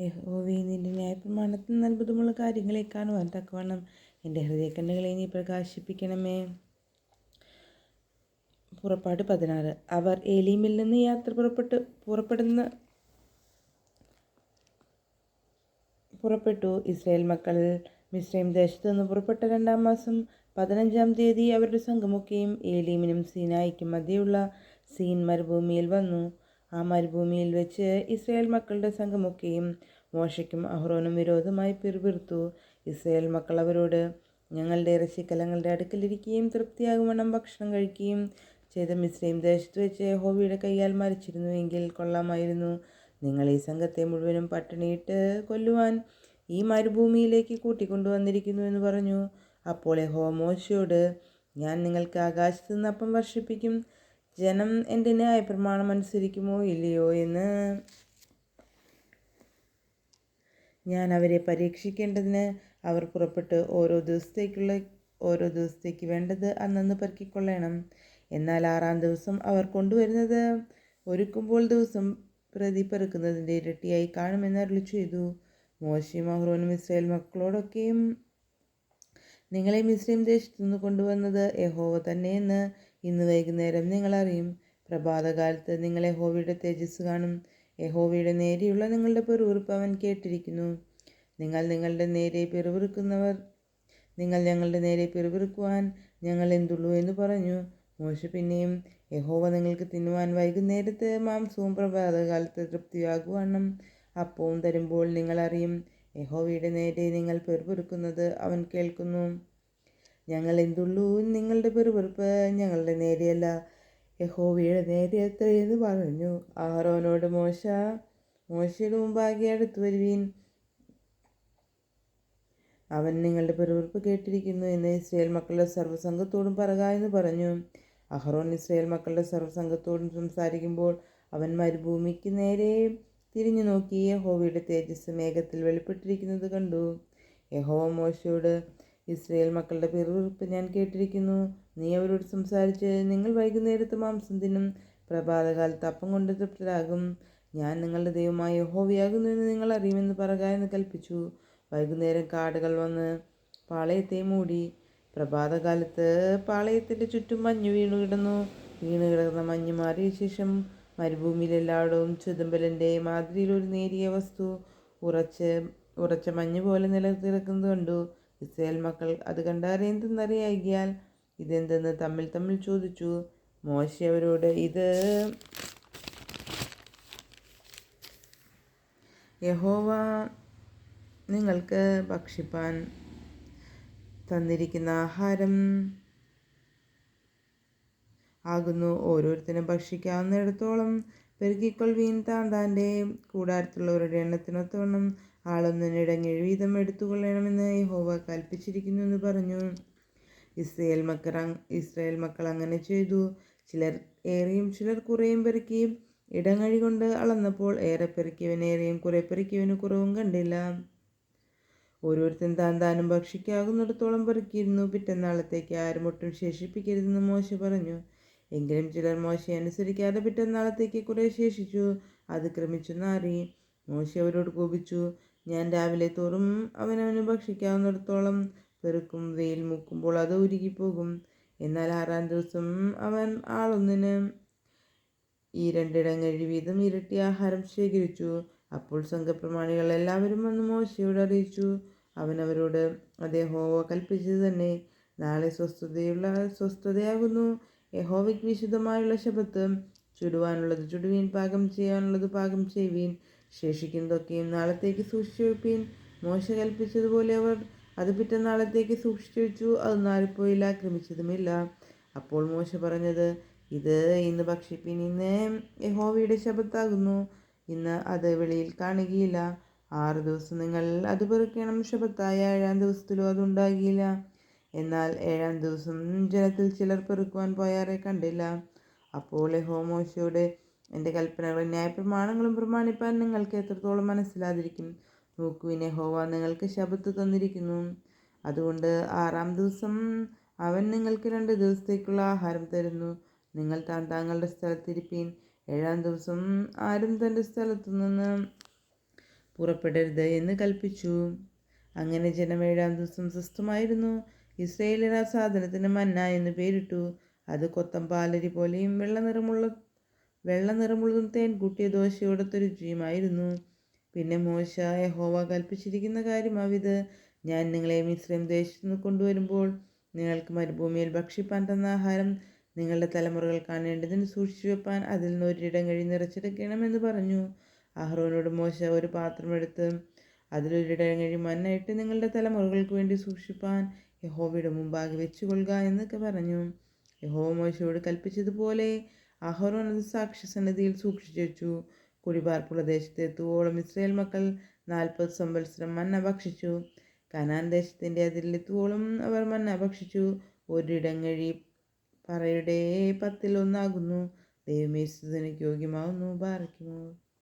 യഹോവേ നിന്റെ ന്യായപ്രമാണത്തിൽ നിന്ന് അത്ഭുതമുള്ള കാര്യങ്ങളെ കാണുവാൻ തക്കവണ്ണം എന്റെ ഹൃദയക്കണ്ണുകളെ നീ പ്രകാശിപ്പിക്കണമേ. പുറപ്പാട് പതിനാറ്. അവർ ഏലീമിൽ നിന്ന് യാത്ര പുറപ്പെട്ട് പുറപ്പെടുന്ന പുറപ്പെട്ടു. ഇസ്രായേൽ മക്കൾ മിസ്രൈം ദേശത്ത് നിന്ന് പുറപ്പെട്ട രണ്ടാം മാസം പതിനഞ്ചാം തീയതി അവരുടെ സംഘമൊക്കെയും ഏലീമിനും സീനായിക്കും മധ്യയുള്ള സീൻ മരുഭൂമിയിൽ വന്നു. ആ മരുഭൂമിയിൽ വെച്ച് ഇസ്രയേൽ മക്കളുടെ സംഘമൊക്കെയും മോശയ്ക്കും അഹ്റോനും വിരോധമായി പിറുപിറുത്തു. ഇസ്രയേൽ മക്കൾ അവരോട് ഞങ്ങളുടെ ഇറച്ചിക്കലങ്ങളുടെ അടുക്കലിരിക്കുകയും തൃപ്തിയാകുമണം ഭക്ഷണം കഴിക്കുകയും ചെയ്ത മിസ്രൈം ദേശത്ത് വെച്ച് ഹോബിയുടെ കൈയാൽ മരിച്ചിരുന്നുവെങ്കിൽ കൊള്ളാമായിരുന്നു. നിങ്ങൾ ഈ സംഘത്തെ മുഴുവനും പട്ടിണിയിട്ട് കൊല്ലുവാൻ ഈ മരുഭൂമിയിലേക്ക് കൂട്ടിക്കൊണ്ടുവന്നിരിക്കുന്നു എന്ന് പറഞ്ഞു. അപ്പോൾ ഹോമോശയോട് മോശയോട് ഞാൻ നിങ്ങൾക്ക് ആകാശത്ത് നിന്ന് അപ്പം വർഷിപ്പിക്കും ജനം എന്റെ ന്യായപ്രമാണം അനുസരിക്കുമോ ഇല്ലയോ എന്ന് ഞാൻ അവരെ പരീക്ഷിക്കേണ്ടതിന് അവർ പുറപ്പെട്ട് ഓരോ ദിവസത്തേക്കുള്ള ഓരോ ദിവസത്തേക്ക് വേണ്ടത് അന്നന്ന് പെറുക്കിക്കൊള്ളണം. എന്നാൽ ആറാം ദിവസം അവർ കൊണ്ടുവരുന്നത് ഒരുക്കുമ്പോൾ ദിവസം പ്രതി പെറുക്കുന്നതിന്റെ ഇരട്ടിയായി കാണുമെന്ന് അരുളി ചെയ്തു. മോശയും അഹ്റോനും ഇസ്രായേൽ മക്കളോടൊക്കെയും നിങ്ങളെ മിസ്ലിം ദേശത്തു നിന്ന് കൊണ്ടുവന്നത് യഹോവ തന്നെയെന്ന് ഇന്ന് വൈകുന്നേരം നിങ്ങളറിയും. പ്രഭാതകാലത്ത് നിങ്ങൾ യഹോവയുടെ തേജസ് കാണും. യഹോവയുടെ നേരെയുള്ള നിങ്ങളുടെ പെറുവിറുപ്പ് അവൻ കേട്ടിരിക്കുന്നു. നിങ്ങൾ നിങ്ങളുടെ നേരെ പിറുവിറുക്കുന്നവർ നിങ്ങൾ ഞങ്ങളുടെ നേരെ പിറുവിറുക്കുവാൻ ഞങ്ങൾ എന്തുള്ളൂ എന്ന് പറഞ്ഞു. മോശ പിന്നെയും യഹോവ നിങ്ങൾക്ക് തിന്നുവാൻ വൈകുന്നേരത്തെ മാംസവും പ്രഭാതകാലത്ത് തൃപ്തിയാകുവണ്ണം അപ്പവും തരുമ്പോൾ നിങ്ങളറിയും യഹോവയുടെ നേരെ നിങ്ങൾ പെറുപെറുക്കുന്നത് അവൻ കേൾക്കുന്നു. ഞങ്ങൾ എന്തുള്ളൂ നിങ്ങളുടെ പെറുപെറുപ്പ് ഞങ്ങളുടെ നേരെയല്ല. യഹോവയുടെ നേരെ എത്രയെന്ന് പറഞ്ഞു. ആഹ്റോനോട് മോശ മോശയുടെ മുമ്പാകെ അടുത്തു വരുവീൻ. അവൻ നിങ്ങളുടെ പെറുപെറുപ്പ് കേട്ടിരിക്കുന്നു എന്ന് ഇസ്രയേൽ മക്കളുടെ സർവസംഘത്തോടും പറക എന്ന് പറഞ്ഞു. അഹ്റോൻ ഇസ്രയേൽ മക്കളുടെ സർവസംഘത്തോടും സംസാരിക്കുമ്പോൾ അവൻ മരുഭൂമിക്ക് നേരെ തിരിഞ്ഞു നോക്കി. യഹോവയുടെ തേജസ് മേഘത്തിൽ വെളിപ്പെട്ടിരിക്കുന്നത് കണ്ടു. യഹോവ മോശയോട് ഇസ്രയേൽ മക്കളുടെ പിറുവിറുപ്പ് ഞാൻ കേട്ടിരിക്കുന്നു. നീ അവരോട് സംസാരിച്ച് നിങ്ങൾ വൈകുന്നേരത്ത് മാംസം തിന്നും. പ്രഭാതകാലത്ത് അപ്പം കൊണ്ട് തൃപ്തരാകും. ഞാൻ നിങ്ങളുടെ ദൈവമായ യഹോവയാകുന്നു എന്ന് നിങ്ങൾ അറിയുമെന്ന് പറക എന്ന് കൽപ്പിച്ചു. വൈകുന്നേരം കാടുകൾ വന്ന് പാളയത്തെ മൂടി. പ്രഭാതകാലത്ത് പാളയത്തിന്റെ ചുറ്റും മഞ്ഞ് വീണു കിടന്നു. വീണു കിടന്ന മഞ്ഞ് മാറിയ ശേഷം മരുഭൂമിയിൽ എല്ലായിടവും മാതിരിയിൽ ഒരു നേരിയ വസ്തു ഉറച്ച് ഉറച്ച മഞ്ഞ് പോലെ നിലത്തിറക്കുന്നത് കണ്ടു. ഇസ്രായേൽ മക്കൾ അത് കണ്ടറിയെന്തെന്നറിയാകിയാൽ ഇതെന്തെന്ന് തമ്മിൽ തമ്മിൽ ചോദിച്ചു. മോശി അവരോട് ഇത് യഹോവ നിങ്ങൾക്ക് ഭക്ഷിപ്പാൻ തന്നിരിക്കുന്ന ആഹാരം ആകുന്നു. ഓരോരുത്തരും ഭക്ഷിക്കാവുന്നിടത്തോളം പെരുകിക്കൊള്ളുവീൻ. താൻ താന്റെ കൂടാരത്തുള്ളവരുടെ എണ്ണത്തിനൊത്തവണ്ണം ആളൊന്നിനിടങ്ങേഴ് വീതം എടുത്തുകൊള്ളണമെന്ന് യഹോവ കൽപ്പിച്ചിരിക്കുന്നു എന്ന് പറഞ്ഞു. ഇസ്രയേൽ മക്കൾ ഇസ്രയേൽ മക്കൾ അങ്ങനെ ചെയ്തു. ചിലർ ഏറെയും ചിലർ കുറേയും പെറുക്കിയും ഇടങ്ങഴി കൊണ്ട് അളന്നപ്പോൾ ഏറെ പെറുക്കിയവൻ ഏറെയും കുറെ പെറുക്കിയവന് കുറവും കണ്ടില്ല. ഓരോരുത്തൻ താൻ താനും ഭക്ഷിക്കാകുന്നിടത്തോളം പെറുക്കിയിരുന്നു. പിറ്റന്നാളത്തേക്ക് ആരും ഒട്ടും ശേഷിപ്പിക്കരുതെന്ന് മോശ പറഞ്ഞു. എങ്കിലും ചിലർ മോശയെ അനുസരിക്കാതെ പിറ്റന്നാളത്തേക്ക് കുറെ ശേഷിച്ചു. അത് ക്രമിച്ചു നാറി. മോശ അവരോട് കോപിച്ചു. ഞാൻ രാവിലെ തോറും അവനവന് ഭക്ഷിക്കാവുന്നിടത്തോളം പെറുക്കും വെയിൽ മുക്കുമ്പോൾ അത് ഉരുകിപ്പോകും. എന്നാൽ ആറാം ദിവസം അവൻ ആളൊന്നിന് ഈ രണ്ടിടങ്ങഴി വീതം ഇരട്ടി ആഹാരം ശേഖരിച്ചു. അപ്പോൾ സംഘപ്രമാണികൾ എല്ലാവരും വന്ന് മോശയോട് അറിയിച്ചു. അവൻ അവരോട് അദ്ദേഹോവ കൽപ്പിച്ചത് തന്നെ. നാളെ സ്വസ്ഥതയുള്ള സ്വസ്ഥതയാകുന്നു. യഹോവയ്ക്ക് വിശുദ്ധമായുള്ള ശബത്ത് ചുടുവാനുള്ളത് ചുടുവീൻ പാകം ചെയ്യാനുള്ളത് പാകം ചെയ്യുവീൻ ശേഷിക്കുന്നതൊക്കെയും നാളത്തേക്ക് സൂക്ഷിച്ചു വെപ്പീൻ. മോശ കൽപ്പിച്ചതുപോലെ അവർ അത് പിറ്റന്നാളത്തേക്ക് സൂക്ഷിച്ചു വെച്ചു. അത് നാളിപ്പോയില്ല ക്രമിച്ചതുമില്ല അപ്പോൾ മോശ പറഞ്ഞത് ഇത് ഇന്ന് ഭക്ഷിപ്പിൻ. ഇന്ന് യഹോവയുടെ ശബത്താകുന്നു ഇന്ന് അത് വെളിയിൽ കാണുകയില്ല. ആറ് ദിവസം നിങ്ങൾ അത് പെറുക്കണം. ശബത്തായ ഏഴാം ദിവസത്തിലും അതുണ്ടാകിയില്ല. എന്നാൽ ഏഴാം ദിവസം ജനത്തിൽ ചിലർ പെറുക്കുവാൻ പോയാറെ കണ്ടില്ല. അപ്പോൾ യഹോ മോശയോട് എന്റെ കൽപ്പനകളും ന്യായപ്രമാണങ്ങളും പ്രമാണിപ്പാൻ നിങ്ങൾക്ക് എത്രത്തോളം മനസ്സിലാതിരിക്കും നോക്കുവിനെ ഹോവ നിങ്ങൾക്ക് ശബത്ത് തന്നിരിക്കുന്നു. അതുകൊണ്ട് ആറാം ദിവസം അവൻ നിങ്ങൾക്ക് രണ്ട് ദിവസത്തേക്കുള്ള ആഹാരം തരുന്നു. നിങ്ങൾ താൻ താങ്കളുടെ സ്ഥലത്തിരിപ്പീൻ. ഏഴാം ദിവസം ആരും തന്റെ സ്ഥലത്തു നിന്ന് പുറപ്പെടരുത് എന്ന് കൽപ്പിച്ചു. അങ്ങനെ ജനം ഏഴാം ദിവസം സ്വസ്ഥമായിരുന്നു. ഇസ്രയേലിൽ ആ സാധനത്തിന് മന്ന എന്ന് പേരിട്ടു. അത് കൊത്തം പാലരി പോലെയും വെള്ള നിറമുള്ള വെള്ള നിറമുള്ളതും തേൻ കൂട്ടിയ ദോശയോടൊത്തൊരു രുചിയുമായിരുന്നു പിന്നെ മോശ യഹോവ കൽപ്പിച്ചിരിക്കുന്ന കാര്യമാവിത് ഞാൻ നിങ്ങളെ മിശ്രം ദേശത്തു നിന്ന് കൊണ്ടുവരുമ്പോൾ നിങ്ങൾക്ക് മരുഭൂമിയിൽ ഭക്ഷിപ്പാൻ തന്ന ആഹാരം നിങ്ങളുടെ തലമുറകൾ കാണേണ്ടതിന് സൂക്ഷിച്ചു വെപ്പാൻ അതിൽ നിന്ന് ഒരിടം കഴി നിറച്ചെടുക്കണമെന്ന് പറഞ്ഞു. അഹ്റോനോട് മോശ ഒരു പാത്രമെടുത്ത് അതിലൊരിടം കഴി മണ്ണയിട്ട് നിങ്ങളുടെ തലമുറകൾക്ക് വേണ്ടി സൂക്ഷിപ്പാൻ യഹോവയുടെ മുമ്പാകെ വെച്ചുകൊള്ളുക എന്നൊക്കെ പറഞ്ഞു. യഹോവ മോശയോട് കൽപ്പിച്ചതുപോലെ അഹ്റോൻ അത് സാക്ഷ്യസന്നിധിയിൽ സൂക്ഷിച്ചു വെച്ചു. കുടിപാർപ്പുള്ള ദേശത്ത് എത്തുവോളം ഇസ്രയേൽ മക്കൾ നാൽപ്പത് സംവത്സരം മന്ന ഭക്ഷിച്ചു. കനാൻ ദേശത്തിന്റെ അതിലെത്തുവോളം അവർ മന്ന ഭക്ഷിച്ചു. ഒരിടങ്ങഴി പറയുടെ പത്തിലൊന്നാകുന്നു ഒന്നാകുന്നു. ദൈവമേ സ്തുതിക്ക് യോഗ്യമാവുന്നു ബാറയ്ക്കുമോ